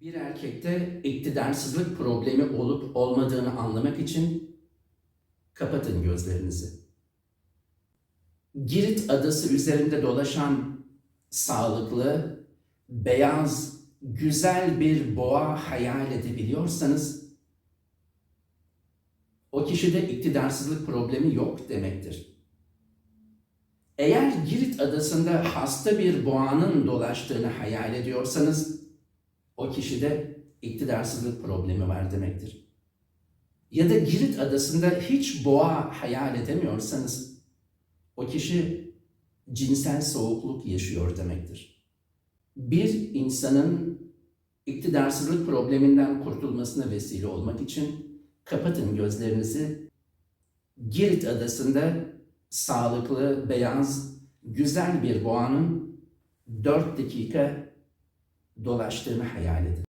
Bir erkekte iktidarsızlık problemi olup olmadığını anlamak için kapatın gözlerinizi. Girit adası üzerinde dolaşan sağlıklı, beyaz, güzel bir boğa hayal edebiliyorsanız o kişide iktidarsızlık problemi yok demektir. Eğer Girit adasında hasta bir boğanın dolaştığını hayal ediyorsanız o kişide iktidarsızlık problemi var demektir. Ya da Girit adasında hiç boğa hayal edemiyorsanız o kişi cinsel soğukluk yaşıyor demektir. Bir insanın iktidarsızlık probleminden kurtulmasına vesile olmak için kapatın gözlerinizi. Girit adasında sağlıklı, beyaz, güzel bir boğanın 4 dakika dolaştığını hayal edin.